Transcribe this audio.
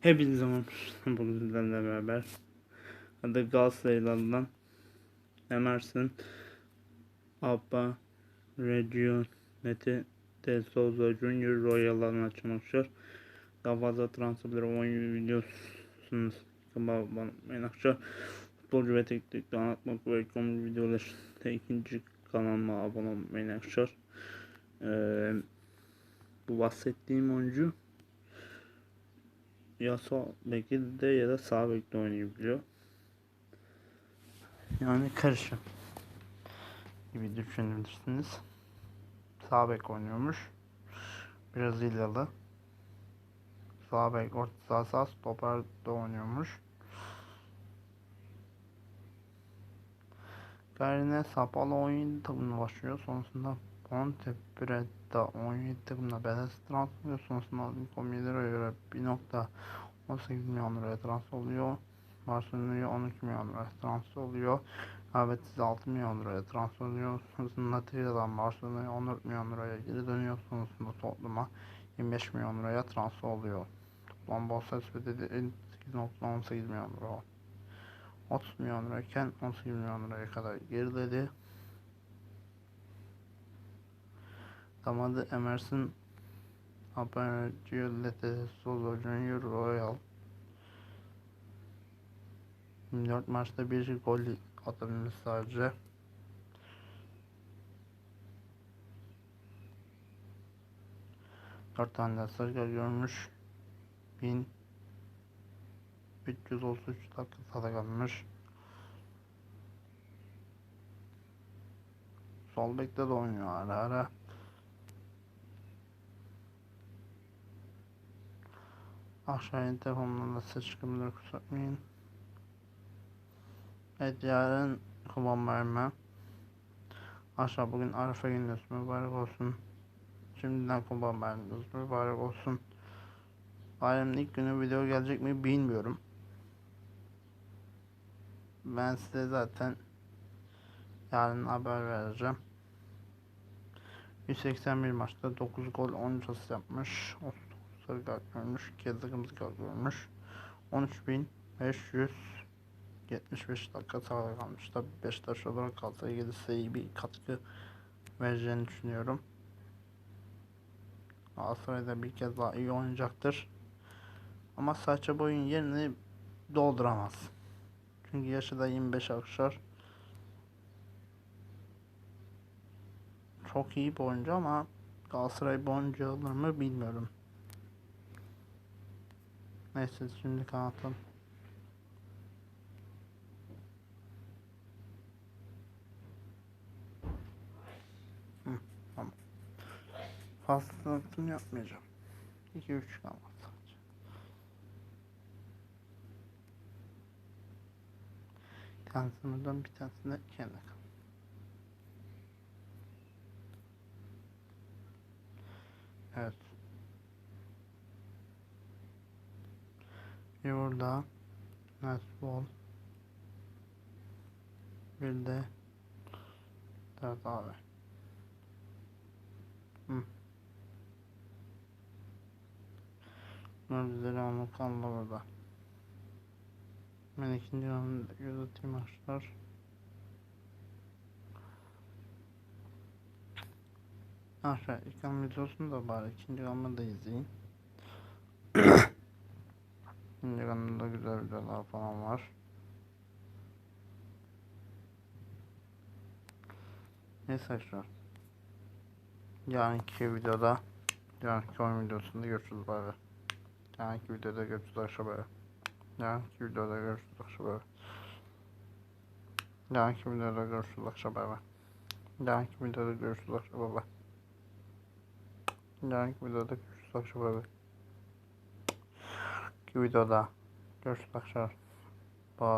Hepinize merhaba. Bugün sizlerle beraber adı Galatasaraylılardan Emerson Abba Region Mete De Souza Junior Royal'larını açmışlar. Daha fazla transfer oyun videosunuz kanalıma arkadaşlar. Futbolcu ve teknikte anlatmak ve komik videolar ikinci kanalıma abone olmayı. Ee, bu bahsettiğim oyuncu ya sol bekte ya da sağ bekte oynayabiliyor. Yani karışım gibi düşünebilirsiniz. Sağ bek oynuyormuş. Brezilyalı. Sağ bek, orta saha sağ stoper de oynuyormuş. Garine Sapalo 17 takımına başlıyor. Sonrasında Ponte Preta 17 takımına Beles transfer. Sonrasında Lincoln Miller'e göre 1.18 milyon liraya transfer oluyor. Barcelona'ya 12 milyon liraya transfer oluyor. Betis 6 milyon liraya transfer oluyor. Sonrasında Tria'dan Barcelona'ya 14 milyon liraya geri dönüyor. Sonrasında Tottenham'a 25 milyon liraya transfer oluyor. Toplam bonservis bedeli 8.18 milyon lira. 30 milyon lirayken 18 milyon liraya kadar geriledi. Damadı Emerson Aperciolete Souza Junior Royal 24 maçta bir gol atabilmiş sadece. Dört tane de sarı kart görmüş. 1333 dakika sahada kalmış. Sol bekte de oynuyor ara ara. Aşağıya telefonlarla ses çıkımları kusatmayın. Evet yarın kurban bayramı. Aşağı bugün Arife gününüz mübarek olsun. Şimdiden kurban bayramınız mübarek olsun. Bayramın ilk günü video gelecek mi bilmiyorum. Ben size zaten yarın haber vereceğim. 181 maçta 9 gol 13 asist yapmış. 39 sarı kart görmüş. 2 kırmızı kart görmüş. 13.575 dakika sahada kalmış. Tabi Beşiktaş olarak kalsa gelirse iyi bir katkı vereceğini düşünüyorum. Galatasaray'da bir kez daha iyi oynayacaktır. Ama Saça boyun yerini dolduramaz. Çünkü yaşı da 25 akşar. Çok iyi bir oyuncu ama Galatasaray bu oyuncu alır mı bilmiyorum. Neyse şimdi kanatalım. Tamam. Fazla tanıtım yapmayacağım. 2-3 kalmaz sadece. Bir tanesini kendi kal. Evet. Bir burada Netball bir de dört abi. Hı. Bunlar bizleri anlık anla burada. Ben ikinci roundda gözeteyim maçlar. Aşağı ilk an videosunu da bari ikinci roundda da izleyin. İkinci roundda da güzel videolar falan var. Neyse arkadaşlar. Yarınki videoda Yarınki oyun videosunda görüşürüz bari. Yarınki videoda görüşürüz arkadaşlar. Yarınki videoda görüşürüz arkadaşlar. Yarınki videoda görüşürüz arkadaşlar. Yarınki videoda görüşürüz arkadaşlar. Yarınki videoda görüşürüz arkadaşlar. videoda görüşmek üzere. Bye.